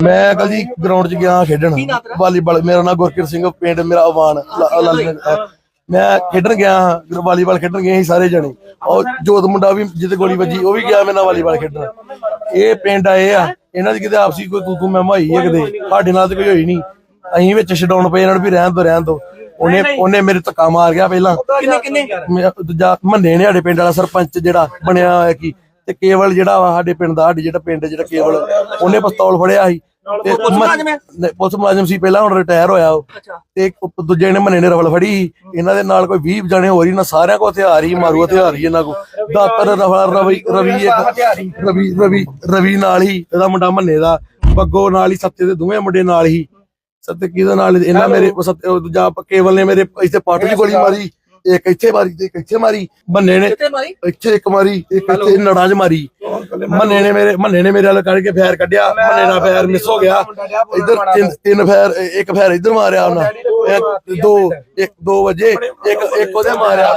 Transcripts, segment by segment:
ਮੈਂ ਕੱਲ ਜੀ ਗਰਾਊਂਡ 'ਚ ਗਿਆ ਖੇਡਣ ਵਾਲੀਬਾਲ ਮੇਰਾ ਨਾਮ ਗੁਰਕਿਰਤ ਸਿੰਘ ਪਿੰਡ ਮੇਰਾ ਹੈ। ਮੈਂ ਖੇਡਣ ਗਿਆ ਹਾਂ, ਵਾਲੀਬਾਲ ਖੇਡਣ ਗਏ ਸੀ ਸਾਰੇ ਜਣੇ। ਔਰ ਜੋਤ ਮੁੰਡਾ ਵੀ ਜਿੱਤੇ ਗੋਲੀ ਵੱਜੀ ਉਹ ਵੀ ਗਿਆ ਮੇਰੇ ਨਾਲ ਵਾਲੀਬਾਲ ਖੇਡਣ। ਇਹ ਪਿੰਡ ਆਏ ਆ ਇਹਨਾਂ ਦੀ ਕਿਤੇ ਆਪਸੀ ਕੋਈ ਤੂੰ ਮੈਂ ਹੋਈ ਹੈ ਕਿਤੇ ਸਾਡੇ ਨਾਲ ਤੇ ਕੋਈ ਹੋਈ ਨਹੀਂ। ਅਸੀਂ ਵਿੱਚ ਛਡਾਉਣ ਪਏ ਇਹਨਾਂ ਨੂੰ ਵੀ ਰਹਿਣ ਦੋ ਰਹਿਣ ਦੋ। ਉਹਨੇ ਉਹਨੇ ਮੇਰੇ ਧੱਕਾ ਮਾਰ ਗਿਆ ਪਹਿਲਾਂ। ਕਿੰਨੇ ਕਿੰਨੇ? ਦੂਜਾ ਮੰਨੇ ਨੇ ਸਾਡੇ ਪਿੰਡ ਵਾਲਾ ਸਰਪੰਚ ਜਿਹੜਾ ਬਣਿਆ ਹੋਇਆ ਕੀ ਤੇ ਕੇਵਲ ਜਿਹੜਾ ਵਾ ਸਾਡੇ ਪਿੰਡ ਦਾ ਸਾਡੇ ਜਿਹੜਾ ਪਿੰਡ ਜਿਹੜਾ ਕੇਵਲ ਉਹਨੇ ਪਿਸਤੌਲ ਫੜਿਆ ਸੀ। ਤੇ ਪੁਲਿਸ ਮੁਲਾਜ਼ਮ ਸੀ ਪਹਿਲਾਂ ਹੁਣ ਰਿਟਾਇਰ ਹੋਇਆ ਉਹ। ਤੇ ਦੂਜੇ ਨੇ ਮੰਨੇ ਨੇ ਰਫਲ ਫੜੀ। ਇਹਨਾਂ ਦੇ ਨਾਲ ਕੋਈ 20 ਜਣੇ ਹੋਰ ਹੀ ਨਾ ਸਾਰਿਆਂ ਕੋ ਹਥਿਆਰ ਹੀ ਮਾਰੂ ਹਥਿਆਰ ਹੀ ਇਹਨਾਂ ਕੋ ਦਾਤਰ ਰਫਲ ਰਵੀ ਰਵੀ ਇੱਕ ਰਵੀ ਰਵੀ ਰਵੀ ਨਾਲ ਹੀ ਇਹਦਾ ਮੁੰਡਾ ਮੰਨੇ ਦਾ। ਬੱਗੋ ਨਾਲ ਹੀ ਸੱਤੇ ਦੇ ਦੋਵੇਂ ਮੁੰਡੇ ਨਾਲ ਹੀ। ਸੱਤੇ ਕਿਹਦੇ ਨਾਲ? ਇਹਨਾਂ ਮੇਰੇ ਦੂਜਾ ਕੇਵਲ ਨੇ ਮੇਰੇ ਇੱਥੇ ਪੱਟ 'ਚ ਗੋਲੀ ਮਾਰੀ। ਇੱਕ ਇੱਥੇ ਮਾਰੀ ਤੇ ਇੱਕ ਇੱਥੇ ਮਾਰੀ ਮੰਨੇ ਨੇ ਕਿੱਥੇ ਮਾਰੀ? ਇੱਥੇ ਇੱਕ ਮਾਰੀ ਇੱਕ ਇੱਥੇ ਨੜਾਂ 'ਚ ਮਾਰੀ। ਮੰਨੇ ਨੇ ਮੇਰੇ ਮੰਨੇ ਨੇ ਮੇਰੇ ਵੱਲ ਕੱਢ ਕੇ ਫੈਰ ਕੱਢਿਆ ਮੰਨੇ ਦਾ ਫੈਰ ਮਿਸ ਹੋ ਗਿਆ। ਇੱਧਰ ਤਿੰਨ ਤਿੰਨ ਫੈਰ ਇੱਕ ਫੈਰ ਇੱਧਰ ਮਾਰਿਆ ਉਹਨਾਂ। ਇੱਕ ਦੋ ਇੱਕ ਦੋ ਵਜੇ ਇੱਕ ਇੱਕ ਉਹਦੇ ਮਾਰਿਆ।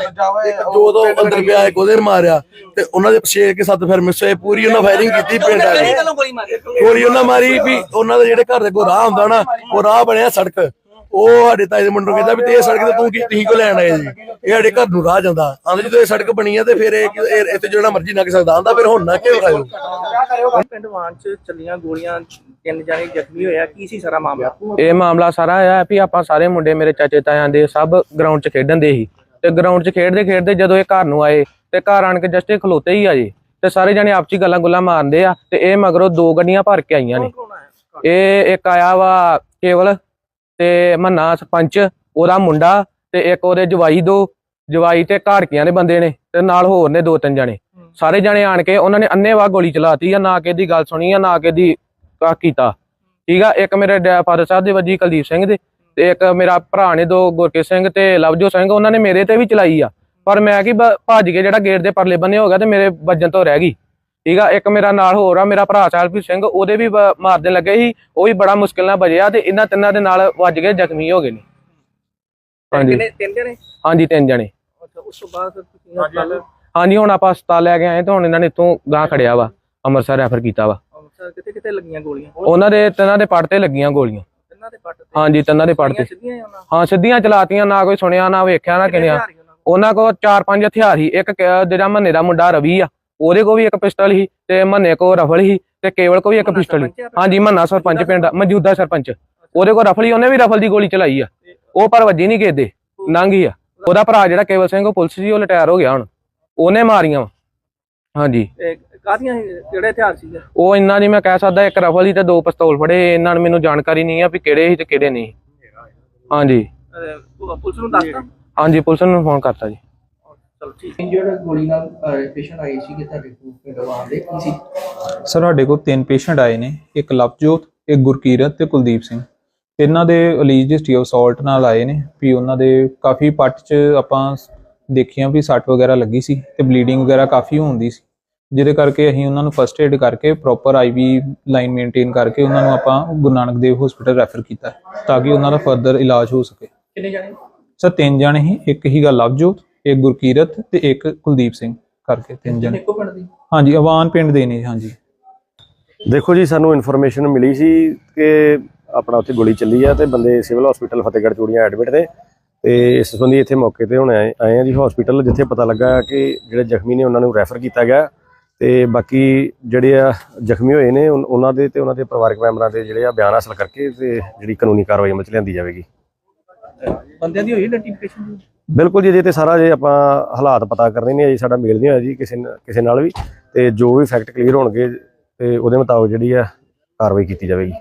ਇੱਕ ਦੋ ਦੋ ਅੰਦਰ ਪਿਆ ਇੱਕ ਉਹਦੇ ਮਾਰਿਆ। ਤੇ ਉਹਨਾਂ ਦੇ ਛੇ ਕੇ ਸੱਤ ਫੈਰ ਮਿਸ ਹੋਏ ਪੂਰੀ ਉਹਨਾਂ ਫਾਇਰਿੰਗ ਕੀਤੀ ਪਿੰਡ ਆ ਗੋਲੀ ਉਹਨਾਂ ਮਾਰੀ ਵੀ ਉਹਨਾਂ ਦੇ ਜਿਹੜੇ ਘਰ ਦੇ ਕੋ ਰਾਹ ਹੁੰਦਾ ਨਾ ਉਹ ਰਾਹ ਬਣਿਆ ਸੜਕ। ਉਹ ਸਾਡੇ ਤਾਏ ਦੇ ਮੁੰਡੇ ਨੂੰ ਕਹਿੰਦਾ ਵੀ ਤੇ ਇਹ ਸੜਕ ਤੇ ਤੂੰ ਕੀ ਤੁਸੀਂ ਕੋ ਲੈਣ ਆਏ ਜੀ? ਇਹ ਸਾਡੇ ਘਰ ਨੂੰ ਰਾਹ ਜਾਂਦਾ। ਆਂਦੇ ਜਦੋਂ ਇਹ ਸੜਕ ਬਣੀ ਆ ਤੇ ਫਿਰ ਇਹ ਇਹ- ਇੱਥੇ ਜਿਹੜਾ ਮਰਜ਼ੀ ਲੰਘ ਸਕਦਾ। ਆਂਦਾ ਫਿਰ ਹੁਣ ਨਾ ਕਿਉਂ ਖਾਇਓ ਪਿੰਡ ਵਾਨ ਚ ਚੱਲੀਆਂ ਗੋਲੀਆਂ ਤਿੰਨ ਜਾਣੇ ਜ਼ਖਮੀ ਹੋਇਆ ਕੀ ਸੀ ਸਾਰਾ ਮਾਮਲਾ? ਇਹ ਮਾਮਲਾ ਸਾਰਾ ਇਹ ਹੈ ਵੀ ਆਪਾਂ ਸਾਰੇ ਮੁੰਡੇ ਮੇਰੇ ਚਾਚੇ ਤਾਇਆਂ ਦੇ ਸਭ ਗਰਾਊਂਡ 'ਚ ਖੇਡਣ ਦੇ ਸੀ। ਤੇ ਗਰਾਊਂਡ 'ਚ ਖੇਡਦੇ ਖੇਡਦੇ ਜਦੋਂ ਇਹ ਘਰ ਨੂੰ ਆਏ ਤੇ ਘਰ ਆਣ ਕੇ ਜਸਟ ਇਹ ਖਲੋਤੇ ਹੀ ਆ ਜੀ। ਤੇ ਸਾਰੇ ਜਣੇ ਆਪਸੀ ਗੱਲਾਂ ਗੁੱਲਾਂ ਮਾਰਦੇ ਆ ਤੇ ਇਹ ਮਗਰੋਂ ਦੋ ਗੱਡੀਆਂ ਭਰ ਕੇ ਆਈਆਂ ਨੇ। ਇਹ ਇੱਕ ਆਇਆ ਵਾ ਕੇਵਲ ਤੇ ਮੰਨਾ ਸਰਪੰਚ ਉਹਦਾ ਮੁੰਡਾ ਤੇ ਇੱਕ ਉਹਦੇ ਜਵਾਈ ਦੋ ਜਵਾਈ ਤੇ ਘਾੜਕੀਆਂ ਦੇ ਬੰਦੇ ਨੇ ਤੇ ਨਾਲ ਹੋਰ ਨੇ ਦੋ ਤਿੰਨ ਜਣੇ। ਸਾਰੇ ਜਣੇ ਆਣ ਕੇ ਉਹਨਾਂ ਨੇ ਅੰਨੇਵਾਹ ਗੋਲੀ ਚਲਾਤੀ ਆ ਨਾ ਕਿ ਦੀ ਗੱਲ ਸੁਣੀ ਆ ਨਾ ਕਿ ਦੀ ਕਾ ਕੀਤਾ। ਠੀਕ ਆ ਇੱਕ ਮੇਰੇ ਫਾਦਰ ਸਾਹਿਬ ਦੇ ਵੱਜੀ ਕੁਲਦੀਪ ਸਿੰਘ ਦੇ ਤੇ ਇੱਕ ਮੇਰਾ ਭਰਾ ਨੇ ਦੋ ਗੁਰਕੇ ਸਿੰਘ ਤੇ ਲਵਜੋ ਸਿੰਘ ਉਹਨਾਂ ਨੇ ਮੇਰੇ ਤੇ ਵੀ ਚਲਾਈ ਆ। ਪਰ ਮੈਂ ਕੀ ਭੱਜ ਕੇ ਜਿਹੜਾ ਗੇਟ ਦੇ ਪਰਲੇ ਬੰਨੇ ਹੋ ਗਿਆ ਤੇ ਮੇਰੇ ਵੱਜਣ ਤੋਂ ਰਹਿ ਗਈ। ਠੀਕ ਆ ਇੱਕ ਮੇਰਾ ਨਾਲ ਹੋਰ ਆ ਮੇਰਾ ਭਰਾ ਸਾਹਿਬ ਸਿੰਘ ਉਹਦੇ ਵੀ ਮਾਰਦੇ ਲੱਗੇ ਸੀ ਉਹ ਵੀ ਬੜਾ ਮੁਸ਼ਕਿਲ ਨਾਲ ਬਜਿਆ ਤੇ ਇਹਨਾਂ ਤਿੰਨਾਂ ਦੇ ਨਾਲ ਵੱਜ ਕੇ ਜ਼ਖਮੀ ਹੋ ਗਏ ਨੇ। ਹਾਂਜੀ। ਕਿੰਨੇ ਤਿੰਨ ਜਣੇ? ਹਾਂਜੀ ਤਿੰਨ ਜਣੇ। ਅੱਛਾ ਉਸ ਤੋਂ ਬਾਅਦ ਫਿਰ ਤੁਸੀਂ ਹਸਪਤਾਲ ਹਾਂਜੀ। ਹੁਣ ਆਪਾਂ ਹਸਪਤਾਲ ਲੈ ਕੇ ਆਏ ਤੇ ਹੁਣ ਇਹਨਾਂ ਨੇ ਇੱਥੋਂ ਗਾਂ ਖੜਿਆ ਵਾ ਅੰਮ੍ਰਿਤਸਰ ਰੈਫਰ ਕੀਤਾ ਵਾ। ਅੰਮ੍ਰਿਤਸਰ ਕਿਤੇ ਕਿਤੇ ਲੱਗੀਆਂ ਗੋਲੀਆਂ? ਉਹਨਾਂ ਦੇ ਤਿੰਨਾਂ ਦੇ ਪੱਟ ਤੇ ਲੱਗੀਆਂ ਗੋਲੀਆਂ। ਤਿੰਨਾਂ ਦੇ ਪੱਟ ਤੇ? ਹਾਂਜੀ ਤਿੰਨਾਂ ਦੇ ਪੱਟ ਤੇ। ਹੀ ਸਿੱਧੀਆਂ ਚਲਾਤੀਆਂ ਨਾ ਕੋਈ ਸੁਣਿਆ ਨਾ ਵੇਖਿਆ ਨਾ ਕਿਨਿਆ ਉਹਨਾਂ ਕੋਲ। ਚਾਰ ਪੰਜ ਹਥਿਆਰ ਸੀ ਇੱਕ ਜਿਹੜਾ ਮੰਨੇ ਦਾ ਮੁੰਡਾ ਰਵੀ ਆ। ਉਹਦੇ ਕੋਲ ਵੀ ਇੱਕ ਪਿਸਟਲ ਸੀ ਤੇ ਮੰਨੇ ਕੋਲ ਰਫਲ ਸੀ ਤੇ ਕੇਵਲ ਕੋਲ ਵੀ ਇੱਕ ਪਿਸਟਲ ਸੀ? ਹਾਂਜੀ ਮੰਨਾ ਸਰਪੰਚ ਪਿੰਡ ਮੌਜੂਦਾ ਸਰਪੰਚ। ਉਹਦੇ ਕੋਲ ਰਫਲ ਸੀ ਉਹਨੇ ਵੀ ਰਫਲ ਦੀ ਗੋਲੀ ਚਲਾਈ ਆ। ਉਹ ਪਰ ਵੱਜੀ ਨਹੀਂ ਕਿਤੇ ਨੰਗੀ ਆ। ਉਹਦਾ ਭਰਾ ਜਿਹੜਾ ਕੇਵਲ ਸਿੰਘ ਉਹ ਪੁਲਿਸ ਸੀ ਉਹ ਰਿਟਾਇਰ ਹੋ ਗਿਆ ਹੁਣ। ਉਹਨੇ ਮਾਰੀਆਂ ਹਾਂਜੀ। ਸੀ? ਕਿਹੜੇ ਹਥਿਆਰ ਸੀਗੇ ਉਹ ਇੰਨਾ ਨਹੀਂ ਮੈਂ ਕਹਿ ਸਕਦਾ ਇੱਕ ਰਫਲ ਸੀ ਤੇ ਦੋ ਪਿਸਤੌਲ ਫੜੇ। ਇਹਨਾਂ ਨੂੰ ਮੈਨੂੰ ਜਾਣਕਾਰੀ ਨਹੀਂ ਆ ਵੀ ਕਿਹੜੇ ਸੀ ਤੇ ਕਿਹੜੇ ਨਹੀਂ। ਹਾਂਜੀ। ਪੁਲਿਸ ਨੂੰ ਦੱਸਤਾ? ਹਾਂਜੀ ਪੁਲਿਸ ਨੂੰ ਫੋਨ ਕਰਤਾ ਜੀ। ਚਲੋ ਠੀਕ ਇੰਜਰਡ ਗੋਲੀ ਨਾਲ ਪੇਸ਼ੈਂਟ ਆਏ ਸੀ ਕਿ ਤੁਹਾਡੇ ਕੋਲ ਪਿੰਡ ਆਉਂਦੇ ਕੀ ਸੀ? ਸਰ ਸਾਡੇ ਕੋਲ ਤਿੰਨ ਪੇਸ਼ੈਂਟ ਆਏ ਨੇ ਇੱਕ ਲਵਜੋਤ ਇੱਕ ਗੁਰਕੀਰਤ ਤੇ ਕੁਲਦੀਪ ਸਿੰਘ। ਇਹਨਾਂ ਦੇ ਅਲੀਜ ਹਿਸਟਰੀ ਆਫ ਸਾਲਟ ਨਾਲ ਆਏ ਨੇ ਵੀ ਉਹਨਾਂ ਦੇ ਕਾਫੀ ਪੱਟ 'ਚ ਆਪਾਂ ਦੇਖਿਆ ਵੀ ਸੱਟ ਵਗੈਰਾ ਲੱਗੀ ਸੀ ਤੇ ਬਲੀਡਿੰਗ ਵਗੈਰਾ ਕਾਫੀ ਹੁੰਦੀ ਸੀ। ਜਿਹਦੇ ਕਰਕੇ ਅਸੀਂ ਉਹਨਾਂ ਨੂੰ ਫਸਟ ਏਡ ਕਰਕੇ ਪ੍ਰੋਪਰ ਆਈਵੀ ਲਾਈਨ ਮੇਨਟੇਨ ਕਰਕੇ ਉਹਨਾਂ ਨੂੰ ਆਪਾਂ ਗੁਰੂ ਨਾਨਕ ਦੇਵ ਹਸਪੀਟਲ ਰੈਫਰ ਕੀਤਾ ਹੈ, ਤਾਂ ਕਿ ਉਹਨਾਂ ਦਾ ਫਰਦਰ ਇਲਾਜ ਹੋ ਸਕੇ। ਕਿੰਨੇ ਜਾਣੇ? ਸਰ ਤਿੰਨ ਜਣੇ ਸੀ ਇੱਕ ਹੀਗਾ ਲਵਜੋਤ ਇੱਕ ਗੁਰਕੀਰਤ ਤੇ ਇੱਕ ਕੁਲਦੀਪ ਸਿੰਘ ਕਰਕੇ ਤਿੰਨ ਜਣੇ। ਇੱਕੋ ਪਿੰਡ ਦੀ। ਹਾਂਜੀ ਅਵਾਨ ਪਿੰਡ ਦੇ ਨੇ ਹਾਂਜੀ। ਦੇਖੋ ਜੀ ਸਾਨੂੰ ਇਨਫੋਰਮੇਸ਼ਨ ਮਿਲੀ ਸੀ ਕਿ ਆਪਣਾ ਉੱਥੇ ਗੋਲੀ ਚੱਲੀ ਆ ਤੇ ਬੰਦੇ civil hospital Fatehgarh Churian admit ਨੇ ਤੇ ਇਸ ਸੰਬੰਧੀ ਇੱਥੇ ਮੌਕੇ ਤੇ ਹੁਣ ਆਏ ਆਏ ਆ ਜੀ ਹਸਪੀਟਲ ਜਿੱਥੇ ਪਤਾ ਲੱਗਾ ਕਿ ਜਿਹੜੇ ਜ਼ਖਮੀ ਨੇ ਉਹਨਾਂ ਨੂੰ ਰੈਫਰ ਕੀਤਾ ਗਿਆ ਤੇ ਬਾਕੀ ਜਿਹੜੇ ਆ ਜ਼ਖਮੀ ਹੋਏ ਨੇ ਉਹਨਾਂ ਦੇ ਤੇ ਉਹਨਾਂ ਦੇ ਪਰਿਵਾਰਕ ਮੈਂਬਰਾਂ ਦੇ ਜਿਹੜੇ ਆ ਬਿਆਨ ਹਾਸਲ ਕਰਕੇ ਤੇ ਜਿਹੜੀ ਕਾਨੂੰਨੀ ਕਾਰਵਾਈ ਅਮਲ ਚ ਲਿਆਂਦੀ ਜਾਵੇਗੀ। ਬੰਦਿਆਂ ਦੀ ਹੋਈ ਆਈਡੈਂਟੀਫਿਕੇਸ਼ਨ ਬਿਲਕੁਲ ਜੀ ਜੇ ਤੇ ਸਾਰਾ ਜੇ ਆਪਾਂ ਹਾਲਾਤ ਪਤਾ ਕਰਨੇ ਨੇ ਜੀ ਸਾਡਾ ਮੇਲ ਨਹੀਂ ਹੋਇਆ ਜੀ, ਕਿਸੇ ਕਿਸੇ ਨਾਲ ਵੀ। ਤੇ ਜੋ ਵੀ ਫੈਕਟ ਕਲੀਅਰ ਹੋਣਗੇ, ਤੇ ਉਹਦੇ ਮੁਤਾਬਕ ਜਿਹੜੀ ਆ ਕਾਰਵਾਈ ਕੀਤੀ ਜਾਵੇਗੀ।